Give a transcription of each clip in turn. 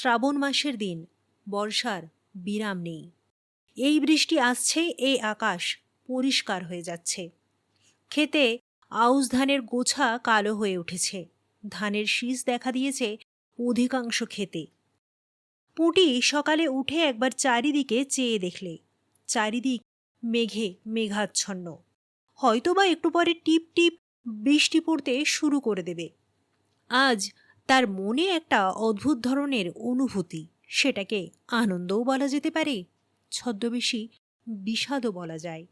শ্রাবণ মাসের দিন, বর্ষার বিরাম নেই। এই বৃষ্টি আসছে, এই আকাশ পরিষ্কার হয়ে যাচ্ছে। খেতে আউশ ধানের গোছা কালো হয়ে উঠেছে। ধানের শীষ দেখা দিয়েছে অধিকাংশ খেতে পুঁটি সকালে উঠে একবার চারিদিকে চেয়ে দেখলে, চারিদিক মেঘে মেঘাচ্ছন্ন। হয়তোবা একটু পরে টিপ টিপ বৃষ্টি পড়তে শুরু করে দেবে। আজ তার মনে একটা অদ্ভুত ধরনের অনুভূতি। সেটাকে আনন্দও বলা যেতে পারে, ছদ্মবেশী বিষাদও বলা যায়।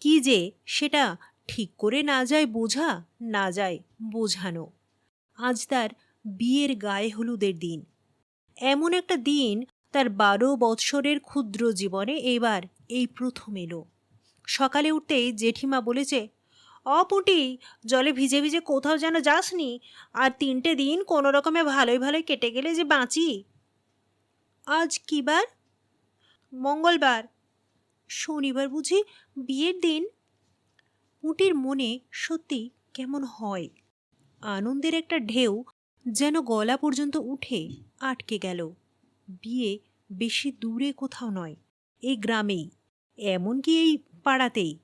কি যে সেটা ঠিক করে না যায় বোঝা, না যায় বোঝানো। আজ তার বিয়ের গায়ে হলুদের দিন। এমন একটা দিন তার বারো বৎসরের ক্ষুদ্র জীবনে এবার এই প্রথম এলো। সকালে উঠতেই জেঠিমা বলেছে অপুটি জলে ভিজে ভিজে কোথাও যেন যাসনি, আর তিনটে দিন কোনো রকমে ভালোই ভালোই কেটে গেলে যে বাঁচি। আজ কি বার? মঙ্গলবার। শনিবার বুঝি বিয়ের দিন? পুটির মনে সত্যি কেমন হয়? আনন্দের একটা ঢেউ যেন গলা পর্যন্ত উঠে আটকে গেল। বিয়ে বেশি দূরে কোথাও নয়, এই গ্রামেই, এমনকি এই পাড়াতেই।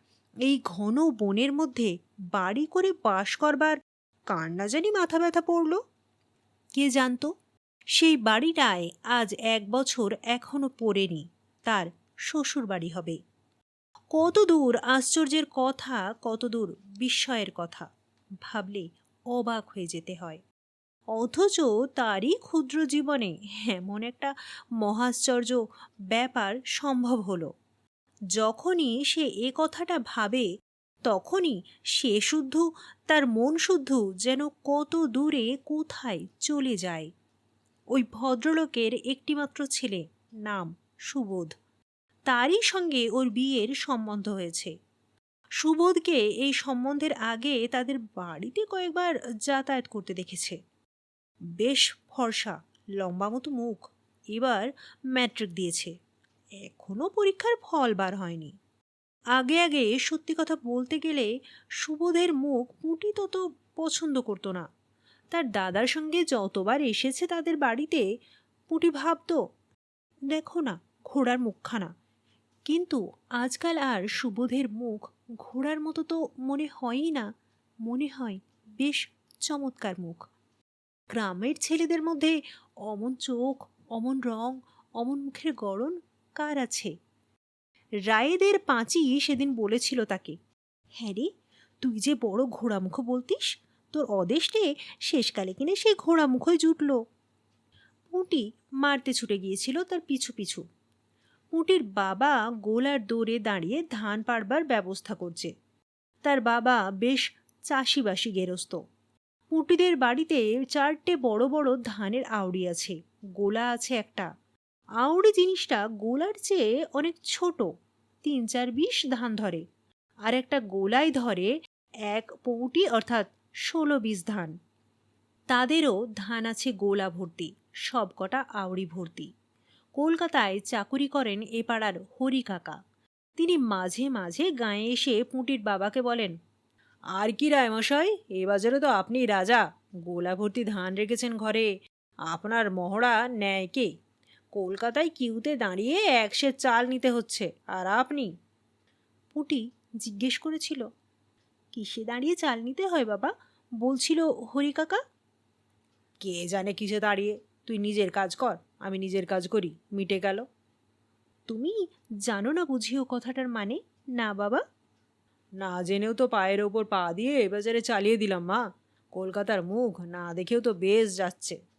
এই ঘন বনের মধ্যে বাড়ি করে বাস করবার কার না জানি মাথা ব্যথা পড়ল? কে জানতো? সেই বাড়িটায় আজ এক বছর এখনও পড়েনি, তার শ্বশুর বাড়ি হবে। কত দূর আশ্চর্যের কথা, কত দূর বিস্ময়ের কথা, ভাবলে অবাক হয়ে যেতে হয়। অথচ তারই ক্ষুদ্র জীবনে এমন একটা মহাশ্চর্য ব্যাপার সম্ভব হলো। যখনই সে এ কথাটা ভাবে, তখনই সে শুদ্ধ, তার মন শুদ্ধ যেন কত দূরে, কোথায় চলে যায়। ওই ভদ্রলোকের একটিমাত্র ছেলে, নাম সুবোধ। তারই সঙ্গে ওর বিয়ের সম্বন্ধ হয়েছে। সুবোধকে এই সম্বন্ধের আগে তাদের বাড়িতে কয়েকবার যাতায়াত করতে দেখেছে। বেশ ফর্সা লম্বা মতো মুখ, এবার ম্যাট্রিক দিয়েছে। এখনও পরীক্ষার ফল বার হয়নি। আগে আগে সত্যি কথা বলতে গেলে সুবোধের মুখ পুঁটি তত পছন্দ করতো না। তার দাদার সঙ্গে যতবার এসেছে তাদের বাড়িতে, পুঁটি ভাবত দেখো না, ঘোড়ার মুখখানা। কিন্তু আজকাল আর সুবোধের মুখ ঘোড়ার মতো তো মনে হয়ই না, মনে হয় বেশ চমৎকার মুখ। গ্রামের ছেলেদের মধ্যে অমন চোখ, অমন রং, অমন মুখের গড়ন কার আছে। রায়েদের পাঁচি সেদিন বলেছিল তাকে হ্যাঁ রে, তুই যে বড় ঘোড়ামুখ বলতিস, তোর অদেশে শেষকালে কিনে সেই ঘোড়ামুখই জুটল। পুঁটি মারতে ছুটে গিয়েছিল তার পিছু পিছু। পুঁটির বাবা গোলার দৌড়ে দাঁড়িয়ে ধান পাড়বার ব্যবস্থা করছে। তার বাবা বেশ চাষিবাসি গেরস্ত। পুঁটিদের বাড়িতে চারটে বড় বড় ধানের আউড়ি আছে, গোলা আছে একটা। আউড়ি জিনিসটা গোলার চেয়ে অনেক ছোট, তিন চার বিশ ধান ধরে। আর একটা গোলায় ধরে এক পৌটি, অর্থাৎ ষোলো বিশ ধান। তাদেরও ধান আছে গোলা ভর্তি সবকটা আউড়ি ভর্তি। কলকাতায় চাকুরি করেন এ পাড়ার হরি কাকা। তিনি মাঝে মাঝে গায়ে এসে পুঁটির বাবাকে বলেন, আর কি রায়মশাই এ বাজারে তো আপনি রাজা। গোলা ভর্তি ধান রেখেছেন ঘরে। আপনার মহড়া নেয় কে? কলকাতায় কিউতে দাঁড়িয়ে একশে চাল নিতে হচ্ছে। আর আপনি? পুটি জিজ্ঞেস করেছিল, কিসে দাঁড়িয়ে চাল নিতে হয় বাবা? বলছিল, হরি কাকা? কে জানে কিসে দাঁড়িয়ে? তুই নিজের কাজ কর, আমি নিজের কাজ করি, মিটে গেল। তুমি জানো না বুঝিও কথাটার মানে? না বাবা? না জেনেও তো পায়ের ওপর পা দিয়ে এ বাজারে চালিয়ে দিলাম মা। কলকাতার মুখ না দেখেও তো বেশ যাচ্ছে।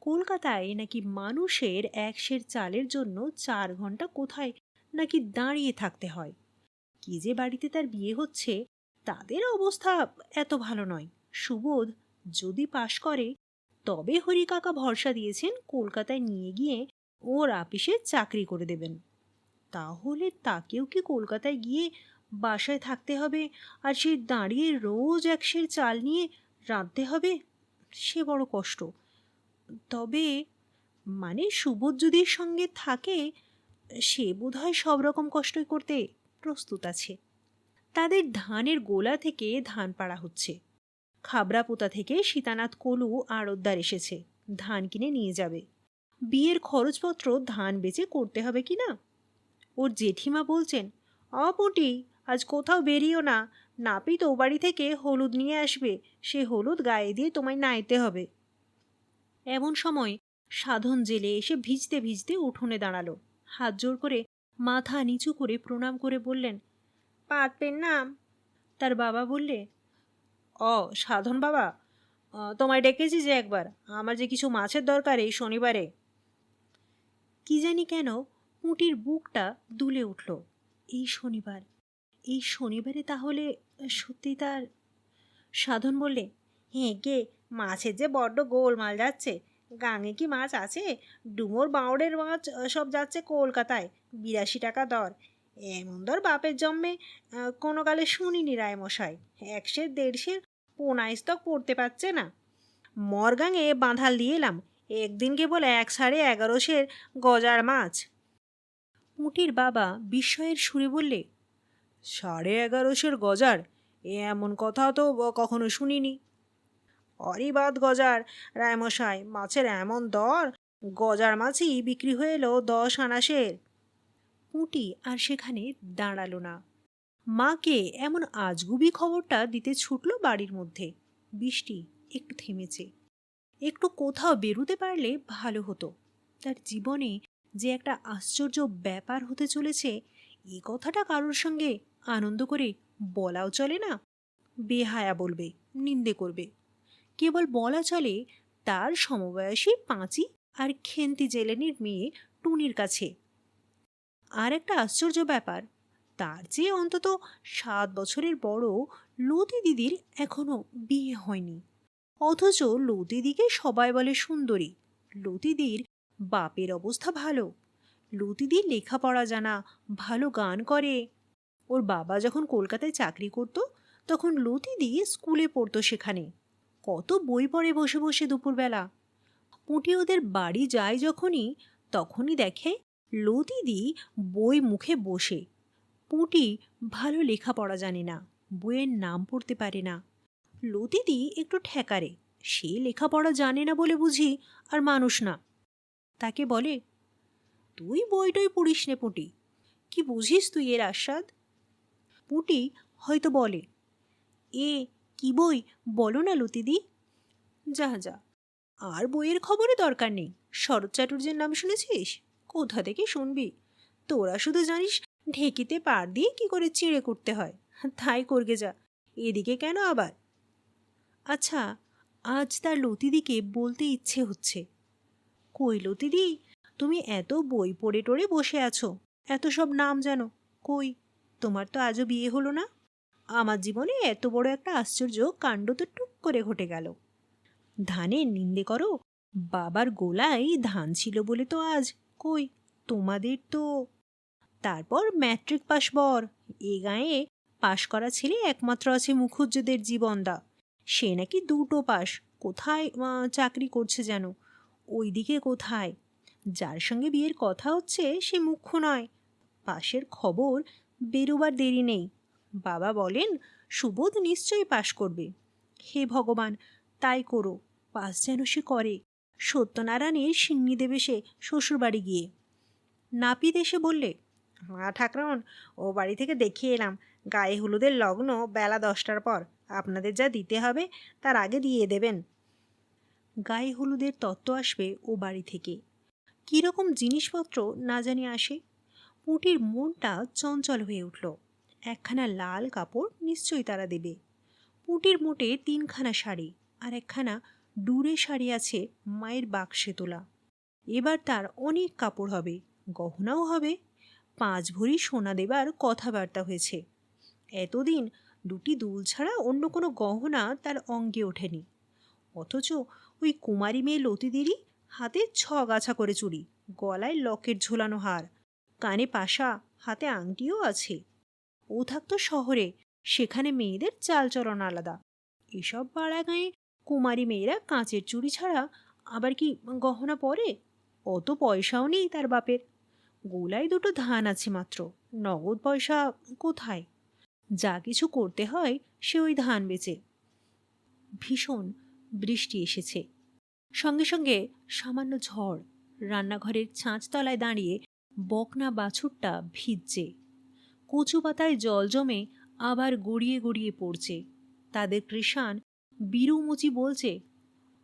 কলকাতায় নাকি মানুষের এক সের চালের জন্য চার ঘণ্টা কোথায় নাকি দাঁড়িয়ে থাকতে হয়? কি যে বাড়িতে তার বিয়ে হচ্ছে, তাদের অবস্থা এত ভালো নয়। সুবোধ যদি পাশ করে, তবে হরি কাকা ভরসা দিয়েছেন কলকাতায় নিয়ে গিয়ে ওর আপিসে চাকরি করে দেবেন। তাহলে তাকেও কি কলকাতায় গিয়ে বাসায় থাকতে হবে আর সে দাঁড়িয়ে রোজ এক সের চাল নিয়ে রাঁধতে হবে? সে বড় কষ্ট। তবে মানে সুবোধ যদি সঙ্গে থাকে, সে বোধহয় সব রকম কষ্টই করতে প্রস্তুত আছে। তাদের ধানের গোলা থেকে ধান পাড়া হচ্ছে। খাবড়াপোতা থেকে সীতানাথ কলু আড়তদার এসেছে, ধান কিনে নিয়ে যাবে। বিয়ের খরচপত্র ধান বেচে করতে হবে কি না? ওর জেঠিমা বলছেন, অপটি, আজ কোথাও বেরিও না। নাপিত ও বাড়ি থেকে হলুদ নিয়ে আসবে। সে হলুদ গায়ে দিয়ে তোমায় নাইতে হবে। এমন সময় সাধন জেলে এসে ভিজতে ভিজতে উঠোনে দাঁড়াল। হাত জোর করে মাথা নিচু করে প্রণাম করে বললেন পাতপেন নাম তার বাবা বললে, অ, সাধন বাবা তোমায় ডেকেছি যে একবার, আমার যে কিছু মাছের দরকার এই শনিবারে। কি জানি কেন পুঁটির বুকটা দুলে উঠল, এই শনিবার, এই শনিবারে তাহলে সত্যি তার সাধন বললে হ্যাঁ গে মাছের যে বড্ড গোলমাল যাচ্ছে। গাঙে কি মাছ আছে? ডুমোর বাউড়ের মাছ সব যাচ্ছে কলকাতায়। বিরাশি টাকা দর। এমন দর বাপের জন্মে কোনো কালে শুনিনি রায়মশাই। একশের দেড়শের পোনায় স্তক পড়তে পারছে না। মরগাঙে বাঁধাল দিয়ে এলাম। একদিন কেবল এক সাড়ে এগারোশের গজার মাছ। পুঁটির বাবা বিস্ময়ের সুরে বললে, সাড়ে এগারোশের গজার? এমন কথা তো কখনো শুনিনি। অরিবাদ গজার। রায়মশাই, মাছের এমন দর? গজার মাছই বিক্রি হয়ে এলো দশ আনাসের পুঁটি আর সেখানে দাঁড়াল না। মাকে এমন আজগুবি খবরটা দিতে ছুটল বাড়ির মধ্যে। বৃষ্টি একটু থেমেছে। একটু কোথাও বেরোতে পারলে ভালো হতো। তার জীবনে যে একটা আশ্চর্য ব্যাপার হতে চলেছে, এ কথাটা কারোর সঙ্গে আনন্দ করে বলাও চলে না? বেহায়া বলবে, নিন্দে করবে। কেবল বলা চলে তার সমবয়সী পাঁচি আর খেন্তি জেলেনির মেয়ে টুনির কাছে। আর একটা আশ্চর্য ব্যাপার, তার চেয়ে অন্তত সাত বছরের বড় লতি দিদির এখনও বিয়ে হয়নি। অথচ লতিদিকে সবাই বলে সুন্দরী লতিদির বাপের অবস্থা ভালো লতিদির লেখাপড়া জানা, ভালো গান করে। ওর বাবা যখন কলকাতায় চাকরি করত, তখন লতিদি স্কুলে পড়তো সেখানে। কত বই পড়ে বসে বসে দুপুরবেলা। পুঁটি ওদের বাড়ি যায় যখনই, তখনই দেখে লতিদি বই মুখে বসে। পুঁটি ভালো লেখাপড়া জানে না, বইয়ের নাম পড়তে পারে না। লতিদি একটু ঠেকারে, সে লেখাপড়া জানে না বলে বুঝি, আর মানুষ না। তাকে বলে, তুই বইটই পড়িস নে পুঁটি, কি বুঝিস তুই এর আস্বাদ? পুঁটি হয়তো বলে, এ কি বই? বলো না লতিদি। যা যা। আর বইয়ের খবরে দরকার নেই। শরৎ চাটুর্যের নাম শুনেছিস? কোথা থেকে শুনবি? তোরা শুধু জানিস, ঢেকিতে পার দিয়ে কি করে চিড়ে করতে হয়। তাই করগে যা। এদিকে কেন আবার? আচ্ছা আজ তার লতিদিকে বলতে ইচ্ছে হচ্ছে। কই লতিদি? তুমি এত বই পড়ে টড়ে বসে আছো। এত সব নাম জানো। কই? তোমার তো আজও বিয়ে হলো না? আমার জীবনে এত বড় একটা আশ্চর্য কাণ্ড তো টুক করে ঘটে গেল। ধানের নিন্দে করো, বাবার গোলায় ধান ছিল বলে তো আজ কই তোমাদের তো। তারপর ম্যাট্রিক পাস বর, এ গায়ে পাশ করা ছেলে একমাত্র আছে মুখুজ্জদের জীবনদা। সে নাকি দুটো পাশ, কোথায় চাকরি করছে যেন? ওইদিকে কোথায়? যার সঙ্গে বিয়ের কথা হচ্ছে সে মুখ্য নয়। পাশের খবর বেরোবার দেরি নেই। বাবা বলেন, সুবোধ নিশ্চয়ই পাশ করবে। হে ভগবান, তাই করো পাস যেন সে করে। সত্যনারায়ণের সিন্নি দেবে সে শ্বশুরবাড়ি গিয়ে। নাপিত এসে বললে, মা ঠাকরুন, ও বাড়ি থেকে দেখিয়ে এলাম, গায়ে হলুদের লগ্ন বেলা দশটার পর। আপনাদের যা দিতে হবে, তার আগে দিয়ে দেবেন। গায়ে হলুদের তত্ত্ব আসবে ও বাড়ি থেকে। কীরকম জিনিসপত্র না জানি আসে। পুটির মনটা চঞ্চল হয়ে উঠল। একখানা লাল কাপড় নিশ্চয়ই তারা দেবে। পুটির মোটে তিনখানা শাড়ি আর একখানা ডুরে শাড়ি আছে মায়ের বাক্সে তোলা। এবার তার অনেক কাপড় হবে, গহনাও হবে। পাঁচ ভরি সোনা দেবার কথাবার্তা হয়েছে। এতদিন দুটি দুল ছাড়া অন্য কোনো গহনা তার অঙ্গে ওঠেনি। অথচ ওই কুমারী মেয়ে লতিদেরই হাতে ছ গাছা করে চুড়ি, গলায় লকেট ঝোলানো হার, কানে পাশা, হাতে আংটিও আছে। ও থাকতো শহরে, সেখানে মেয়েদের চালচলন আলাদা। এসব পাড়া গাঁয়ে কুমারী মেয়েরা কাঁচের চুড়ি ছাড়া আবার কি গহনা পরে? অত পয়সাও নেই তার বাপের। গোলায় দুটো ধান আছে মাত্র, নগদ পয়সা কোথায়? যা কিছু করতে হয় সে ওই ধান বেচে। ভীষণ বৃষ্টি এসেছে। সঙ্গে সঙ্গে সামান্য ঝড়, রান্নাঘরের ছাঁচতলায় দাঁড়িয়ে বকনা বাছুরটা ভিজছে। কচু পাতায় জল জমে আবার গড়িয়ে গড়িয়ে পড়ছে। তাদের কৃষাণ বিরুমুচি বলছে,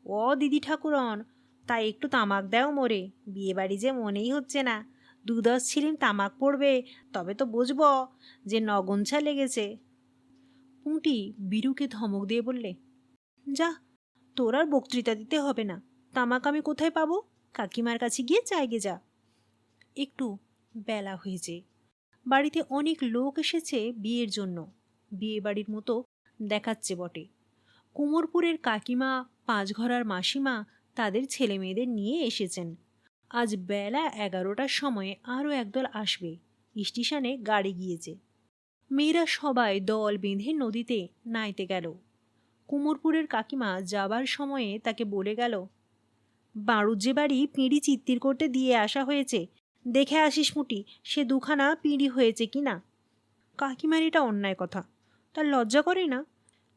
ও দিদি ঠাকুরন, তাই একটু তামাক দেও মোরে, বিয়েবাড়ি যে মনেই হচ্ছে না। দু দশ ছিলিম তামাক পড়বে, তবে তো বুঝব যে নগনছা লেগেছে। পুঁটি বীরুকে ধমক দিয়ে বললে, যা, তোর আর বক্তৃতা দিতে হবে না। তামাক আমি কোথায় পাবো? কাকিমার কাছে গিয়ে চাইগে যা। একটু বেলা হয়েছে। বাড়িতে অনেক লোক এসেছে বিয়ের জন্য। বিয়ে বাড়ির মতো দেখাচ্ছে বটে। কুমোরপুরের কাকিমা, পাঁচঘরার মাসিমা তাদের ছেলে মেয়েদের নিয়ে এসেছেন। আজ বেলা এগারোটার সময় আরও একদল আসবে। স্টেশনে গাড়ি গিয়েছে। মেয়েরা সবাই দল বেঁধে নদীতে নাইতে গেল। কুমোরপুরের কাকিমা যাবার সময়ে তাকে বলে গেল বাড়ুর যে বাড়ি পিঁড়ি চিত্তির করতে দিয়ে আসা হয়েছে। দেখে আসিস মুটি, সে দুখানা পিঁড়ি হয়েছে কি না? কাকিমার এটা অন্যায় কথা। তার লজ্জা করে না?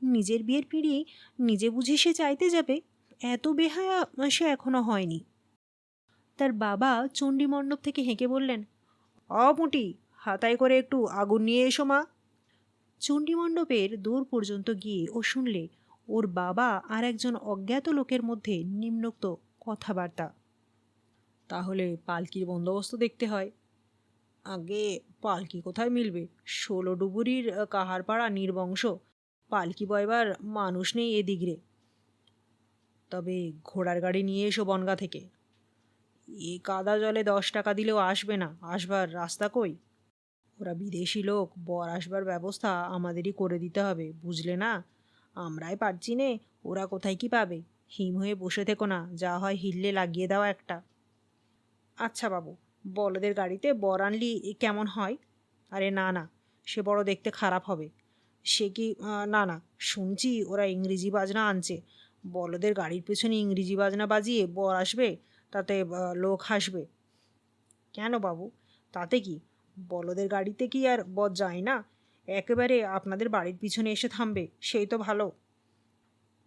নিজের বিয়ের পিঁড়ি নিজে বুঝে সে চাইতে যাবে? এত বেহায়া সে এখনও হয়নি। তার বাবা চণ্ডী মণ্ডপ থেকে হেঁকে বললেন অপুটি হাতায় করে একটু আগুন নিয়ে এসো মা। চণ্ডী মণ্ডপের দূর পর্যন্ত গিয়ে ও শুনলে, ওর বাবা আর একজন অজ্ঞাত লোকের মধ্যে নিম্নোক্ত কথাবার্তা। তাহলে পালকির বন্দোবস্ত দেখতে হয়। আগে পালকি কোথায় মিলবে? ষোলো ডুবুরির কাহারপাড়া নির্বংশ। পালকি বয়বার মানুষ নেই এদিগরে তবে ঘোড়ার গাড়ি নিয়ে এসো বনগা থেকে। এ কাদা জলে দশ টাকা দিলেও আসবে না। আসবার রাস্তা কই? ওরা বিদেশি লোক, বর আসবার ব্যবস্থা আমাদেরই করে দিতে হবে, বুঝলে না? আমরাই পারছি নে, ওরা কোথায় কি পাবে? হিম হয়ে বসে থেকো না, যা হয় হিললে লাগিয়ে দাও একটা। আচ্ছা বাবু বলদের গাড়িতে বর আনলি কেমন হয়? আরে না না, সে বড় দেখতে খারাপ হবে। সে কি না না, শুনছি ওরা ইংরেজি বাজনা আনছে। বলদের গাড়ির পেছনে ইংরেজি বাজনা বাজিয়ে বর আসবে, তাতে লোক হাসবে। কেন বাবু? তাতে কি? বলদের গাড়িতে কি আর বর যায় না? একেবারে আপনাদের বাড়ির পিছনে এসে থামবে, সেই তো ভালো।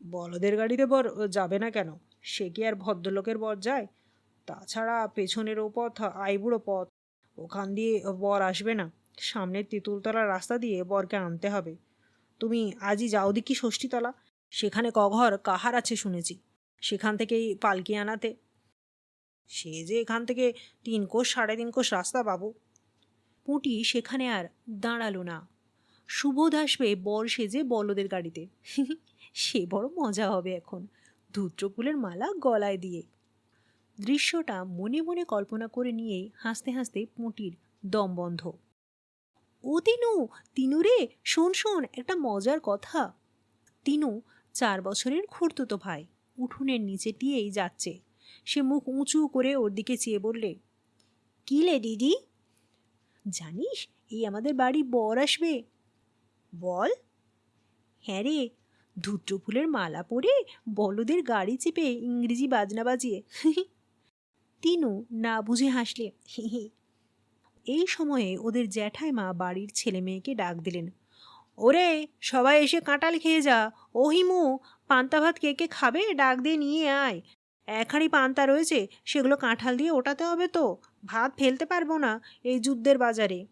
বলদের গাড়িতে বর যাবে না কেন? সে কি আর ভদ্রলোকের বর যায়? তাছাড়া পেছনেরও পথ, আইবুড়ো পথ। ওখান দিয়ে বর আসবে না। সামনের তেঁতুলতলা রাস্তা দিয়ে বরকে আনতে হবে। তুমি আজই যাও দেখি ষষ্ঠীতলা। সেখানে কঘর কাহার আছে শুনেছি। সেখান থেকেই পালকি আনাতে। সে যে এখান থেকে তিন কোষ, সাড়ে তিন কোষ রাস্তা বাবু পুঁটি সেখানে আর দাঁড়াল না। সুবোধ আসবে বর সেজে বলদের গাড়িতে। সে বড় মজা হবে এখন। ধূত্রপুলের মালা গলায় দিয়ে। দৃশ্যটা মনে মনে কল্পনা করে নিয়েই হাসতে হাসতে পুঁটির দম বন্ধ। ও তিনু তিনু রে, শোন শোন, একটা মজার কথা। তিনু, চার বছরের খুঁড়তুতো ভাই, উঠোনের নিচে দিয়েই যাচ্ছে। সে মুখ উঁচু করে ওর দিকে চেয়ে বললে, কি লে দিদি? জানিস, এই আমাদের বাড়ি বর আসবে। বল? হ্যাঁ রে, ধূত্রফুলের মালা পরে বলদের গাড়ি চেপে ইংরেজি বাজনা বাজিয়ে তিনু না বুঝে হাসলে। হি এই সময়ে ওদের জ্যাঠাইমা বাড়ির ছেলে মেয়েকে ডাক দিলেন, ওরে, সবাই এসে কাঁটাল খেয়ে যা। ও হিমু পান্তা ভাত কে কে খাবে? ডাক দিয়ে নিয়ে আয়। একহাড়ি পান্তা রয়েছে, সেগুলো কাঁঠাল দিয়ে ওটাতে হবে তো। ভাত ফেলতে পারব না এই যুদ্ধের বাজারে।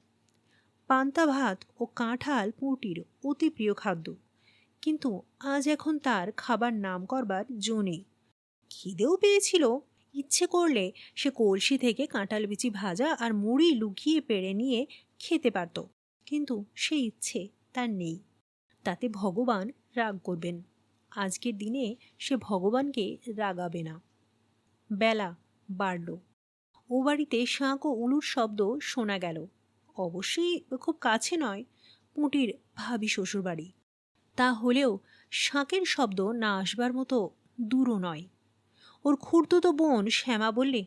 পান্তা ভাত ও কাঁঠাল পুঁটির অতি প্রিয় খাদ্য। কিন্তু আজ এখন তার খাবার নাম করবার জো নেই। খিদেও পেয়েছিল ইচ্ছে করলে সে কলসি থেকে কাঁঠাল বিচি ভাজা আর মুড়ি লুকিয়ে পেড়ে নিয়ে খেতে পারত। কিন্তু সে ইচ্ছে তার নেই। তাতে ভগবান রাগ করবেন। আজকের দিনে সে ভগবানকে রাগাবে না। বেলা বাড়ল। ও বাড়িতে শাঁখ ও উলুর শব্দ শোনা গেল। অবশ্যই খুব কাছে নয়, পুঁটির ভাবি শ্বশুরবাড়ি। তা হলেও শাঁখের শব্দ না আসবার মতো দূরও নয়। ওর খুড়তুতো বোন শ্যামা বললে,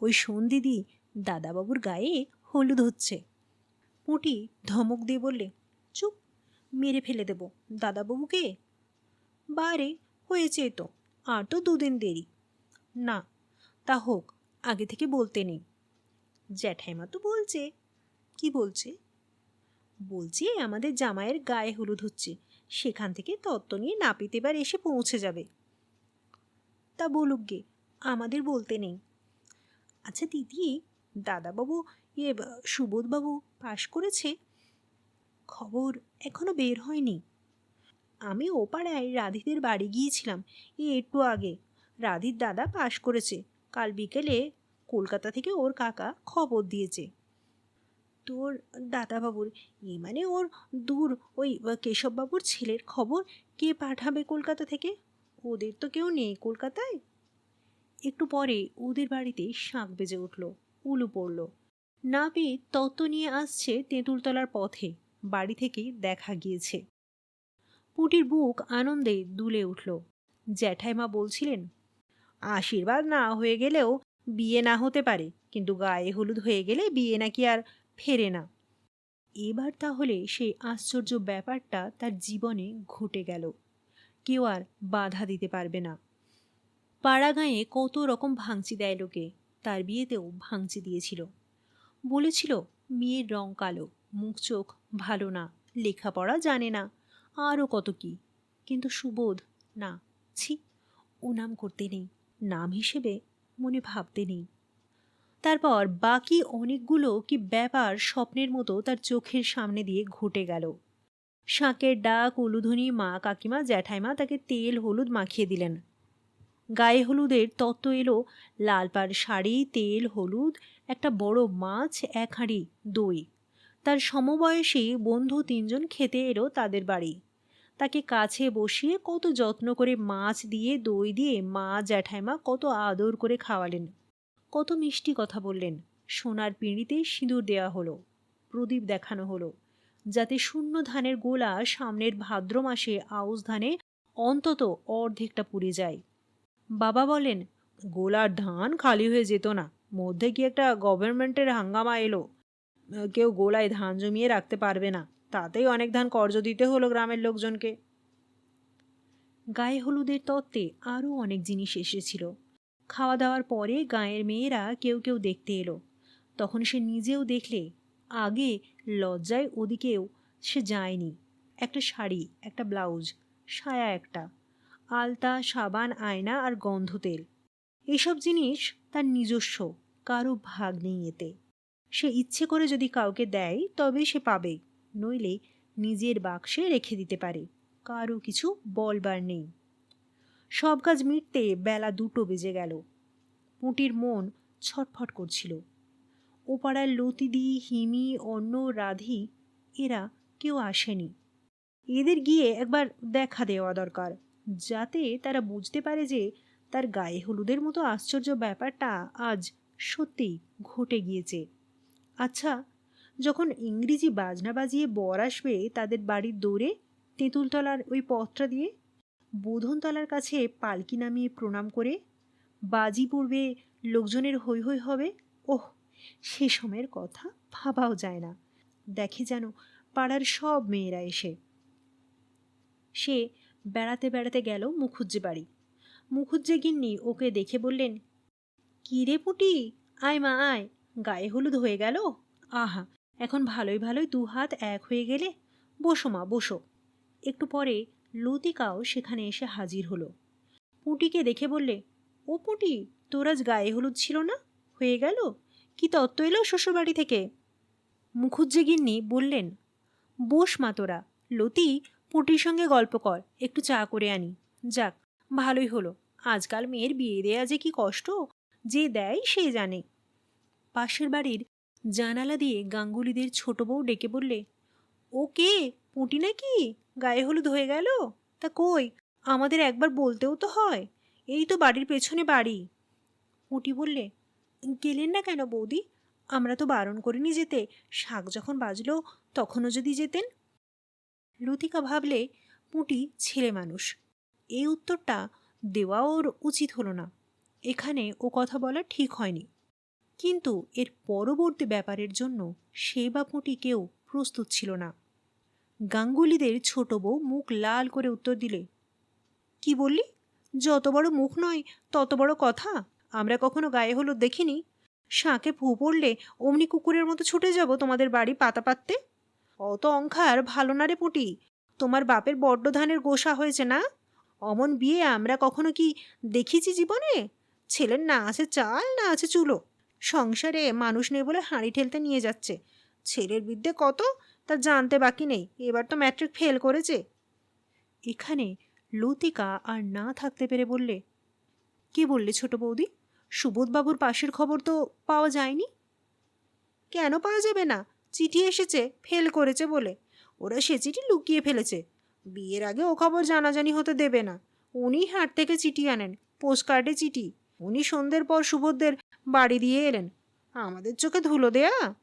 ওই শোন দিদি, দাদাবাবুর গায়ে হলুদ হচ্ছে। পুঁটি ধমক দিয়ে বললে, চুপ, মেরে ফেলে দেব দাদাবাবুকে। বারে, হয়েছে তো, আর তো দুদিন দেরি। না, তা হোক, আগে থেকে বলতে নেই। জ্যাঠাইমা তো বলছে। কি বলছে? বলছি আমাদের জামাইয়ের গায়ে হলুদ হচ্ছে, সেখান থেকে তত্ত্ব নিয়ে নাপিত এবার এসে পৌঁছে যাবে। তা বলুক গে, আমাদের বলতে নেই। আচ্ছা দিদি, দাদাবাবু ইয়ে সুবোধবাবু পাশ করেছে? খবর এখনও বের হয়নি। আমি ও পাড়ায় রাধিদের বাড়ি গিয়েছিলাম এই একটু আগে। রাধির দাদা পাশ করেছে, কাল বিকেলে কলকাতা থেকে ওর কাকা খবর দিয়েছে। তোর দাদাবাবুর, এ মানে ওর দূর ওই কেশববাবুর ছেলের খবর কে পাঠাবে কলকাতা থেকে? ওদের তো কেউ নেই কলকাতায়। একটু পরে ওদের বাড়িতে শাঁখ বেজে উঠল, উলু পড়ল। নাপিত তত্ত্ব নিয়ে আসছে তেঁতুলতলার পথে, বাড়ি থেকে দেখা গিয়েছে। পুটির বুক আনন্দে দুলে উঠল। জ্যাঠাইমা বলছিলেন, আশীর্বাদ না হয়ে গেলেও বিয়ে না হতে পারে, কিন্তু গায়ে হলুদ হয়ে গেলে বিয়ে নাকি আর ফেরে না। এবার তাহলে সেই আশ্চর্য ব্যাপারটা তার জীবনে ঘটে গেল। কেউ আর বাধা দিতে পারবে না। পাড়াগাঁয়ে কত রকম ভাঙচি দেয় লোকে, তার বিয়েতেও ভাঙচি দিয়েছিল। বলেছিল, মেয়ের রং কালো, মুখ চোখ ভালো না, লেখাপড়া জানে না, আরও কত কি? কিন্তু সুবোধ, না, ছি, ও নাম করতে নেই, নাম হিসেবে মনে ভাবতে নেই। তারপর বাকি অনেকগুলো কি ব্যাপার স্বপ্নের মতো তার চোখের সামনে দিয়ে ঘটে গেল। শাঁকের ডাক উলুধনি মা, কাকিমা, জ্যাঠাইমা তাকে তেল, হলুদ মাখিয়ে দিলেন। গায়ে হলুদের তত্ত্ব এলো, লাল পাড় শাড়ি, তেল, হলুদ, একটা বড় মাছ, এক হাঁড়ি দই। তার সমবয়সী বন্ধু তিনজন খেতে এলো তাদের বাড়ি। তাকে কাছে বসিয়ে কত যত্ন করে মাছ দিয়ে, দই দিয়ে মা, জ্যাঠাইমা কত আদর করে খাওয়ালেন। কত মিষ্টি কথা বললেন। সোনার পিঁড়িতে সিঁদুর দেওয়া হলো, প্রদীপ দেখানো হলো। যাতে শূন্য ধানের গোলা সামনের ভাদ্র মাসে আউশ ধানে অন্তত অর্ধেকটা পুড়ে যায়। বাবা বলেন, গোলার ধান খালি হয়ে যেত না, মধ্যে কি একটা গভর্নমেন্টের হাঙ্গামা এলো। কেউ গোলায় ধান জমিয়ে রাখতে পারবে না, তাতেই অনেক ধান কর্জ দিতে হলো গ্রামের লোকজনকে। গায়ে হলুদের তত্ত্বে আরও অনেক জিনিস এসেছিল। খাওয়া দাওয়ার পরে গায়ের মেয়েরা কেউ কেউ দেখতে এলো। তখন সে নিজেও দেখলে, আগে লজ্জায় ওদিকেও সে যায়নি। একটা শাড়ি, একটা ব্লাউজ, সায়া একটা, আলতা, সাবান, আয়না আর গন্ধ তেল। এসব জিনিস তার নিজস্ব, কারও ভাগ নেই এতে। সে ইচ্ছে করে যদি কাউকে দেয় তবে সে পাবে, নইলে নিজের বাক্সে রেখে দিতে পারে, কারও কিছু বলবার নেই। সব কাজ মিটতে বেলা দুটো বেজে গেল। পুঁটির মন ছটফট করছিল। ও পাড়ার লতিদি, হিমি অন্য রাধি, এরা কেউ আসেনি। এদের গিয়ে একবার দেখা দেওয়া দরকার, যাতে তারা বুঝতে পারে যে তার গায়ে হলুদের মতো আশ্চর্য ব্যাপারটা আজ সত্যিই ঘটে গিয়েছে। আচ্ছা যখন ইংরেজি বাজনা বাজিয়ে বর আসবে তাদের বাড়ির দৌড়ে, তেঁতুলতলার ওই পথটা দিয়ে? বোধনতলার কাছে পালকি নামিয়ে প্রণাম করে, বাজি পড়বে, লোকজনের হৈ হৈ হবে, ওহ! সে সময়ের কথা ভাবাও যায় না। দেখে যেন পাড়ার সব মেয়েরা এসে। সে বেড়াতে বেড়াতে গেল মুখুজ্জে বাড়ি। মুখুজ্জে গিন্নি ওকে দেখে বললেন, কী রে পুটি? আয় মা, আয়। গায়ে হলুদ হয়ে গেল? আহা, এখন ভালোই ভালোই দু হাত এক হয়ে গেলে? বসো মা, বসো একটু পরে লতিকাও সেখানে এসে হাজির হলো। পুটিকে দেখে বললে, ও পুটি, তোর আজ গায়ে হলুদ ছিল না? হয়ে গেল? কি তত্ত্ব এলো শ্বশুরবাড়ি থেকে? মুখুজ্জে গিন্নি বললেন, বস মা তোরা, লতি, পুঁটির সঙ্গে গল্প কর, একটু চা করে আনি। যাক, ভালোই হলো। আজকাল মেয়ের বিয়ে দেয়া যে কি কষ্ট, যে দেয় সে জানে। পাশের বাড়ির জানালা দিয়ে গাঙ্গুলিদের ছোট বউ ডেকে বললে, ও কে? পুঁটি নাকি? গায়ে হলুদ হয়ে গেল? তা কই? আমাদের একবার বলতেও তো হয়। এই তো বাড়ির পেছনে বাড়ি। পুঁটি বললে গেলেন না কেন বৌদি? আমরা তো বারণ করিনি যেতে। শাক যখন বাজলো, তখনও যদি যেতেন? লতিকা ভাবলে, পুঁটি ছেলে মানুষ। এই উত্তরটা দেওয়া ওর উচিত হলো না। এখানে ও কথা বলা ঠিক হয়নি। কিন্তু এর পরবর্তী ব্যাপারের জন্য সে বা পুঁটি কেউ প্রস্তুত ছিল না। গাঙ্গুলিদের ছোট বউ মুখ লাল করে উত্তর দিলে, কি বললি? যত বড় মুখ নয়, তত বড় কথা? আমরা কখনো গায়ে হলুদ দেখিনি। শাঁকে ফু পড়লে অমনি কুকুরের মতো ছুটে যাব তোমাদের বাড়ি পাতা পাততে। অত অঙ্কার ভালো না রে পুটি, তোমার বাপের বড্ড ধানের গোসা হয়েছে না? অমন বিয়ে আমরা কখনো কি দেখিছি জীবনে? ছেলের না আছে চাল, না আছে চুলো। সংসারে মানুষ নেই বলে হাঁড়ি ঠেলতে নিয়ে যাচ্ছে। ছেলের বিদ্যে কত, তা জানতে বাকি নেই। এবার তো ম্যাট্রিক ফেল করেছে। এখানে লতিকা আর না থাকতে পেরে বললে, কে বললে ছোট বৌদি? সুবোধবাবুর পাশের খবর তো পাওয়া যায়নি? কেন পাওয়া যাবে না? চিঠি এসেছে, ফেল করেছে বলে। ওরা সে চিঠি লুকিয়ে ফেলেছে। বিয়ের আগে ও খবর জানাজানি হতে দেবে না। উনি হাট থেকে চিঠি আনেন, পোস্টকার্ডে চিঠি। উনি সন্ধ্যের পর সুবোধদের বাড়ি দিয়ে এলেন। আমাদের চোখে ধুলো দেয়া।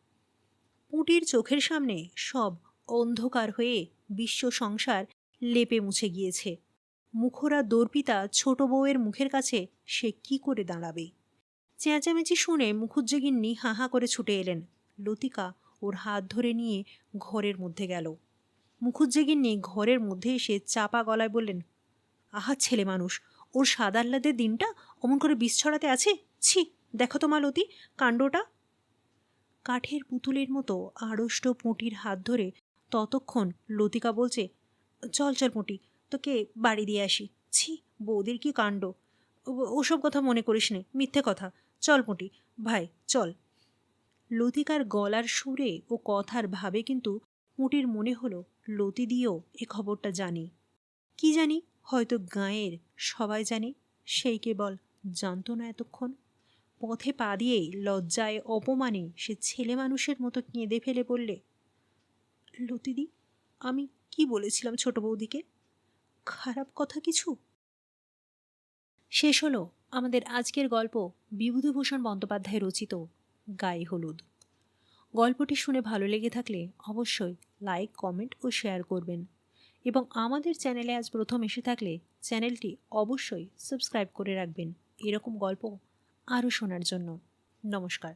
পুটির চোখের সামনে সব অন্ধকার হয়ে বিশ্ব সংসার লেপে মুছে গিয়েছে। মুখরা দর্পিতা ছোট বউয়ের মুখের কাছে সে কি করে দাঁড়াবে? চেঁচামেচি শুনে মুখুজ্জেগিন্নি হা হা করে ছুটে এলেন। লতিকা ওর হাত ধরে নিয়ে ঘরের মধ্যে গেল। মুখুজ্জেগিন্নি ঘরের মধ্যে এসে চাপা গলায় বললেন, আহা ছেলে মানুষ, ওর সাদাল্লাদের দিনটা অমন করে বিষ ছড়াতে আছে? ছি, দেখো তো মা লতি, কাণ্ডটা। কাঠের পুতুলের মতো আড়ষ্ট পুঁটির হাত ধরে ততক্ষণ লতিকা বলছে, চল চল পুঁটি, তোকে বাড়ি দিয়ে আসি। ছি, বৌদির কি কাণ্ড? ওসব কথা মনে করিস নে, মিথ্যে কথা। চল পুঁটি ভাই, চল। লতিকার গলার সুরে ও কথার ভাবে কিন্তু পুঁটির মনে হলো, লতি দিয়েও এ খবরটা জানি। কি জানি? হয়তো গাঁয়ের, সবাই জানে, সেই কেবল জানতো না এতক্ষণ। পথে পা দিয়েই লজ্জায় অপমানে সে ছেলে মানুষের মতো কেঁদে ফেলে বললে লতিদি আমি কি বলেছিলাম ছোট বৌদিকে? খারাপ কথা কিছু? শেষ হলো। আমাদের আজকের গল্প বিভূতিভূষণ বন্দ্যোপাধ্যায় রচিত, গায়ে হলুদ। গল্পটি শুনে ভালো লেগে থাকলে অবশ্যই লাইক, কমেন্ট ও শেয়ার করবেন। এবং আমাদের চ্যানেলে আজ প্রথম এসে থাকলে চ্যানেলটি অবশ্যই সাবস্ক্রাইব করে রাখবেন। এরকম গল্প আরও শোনার জন্য। নমস্কার।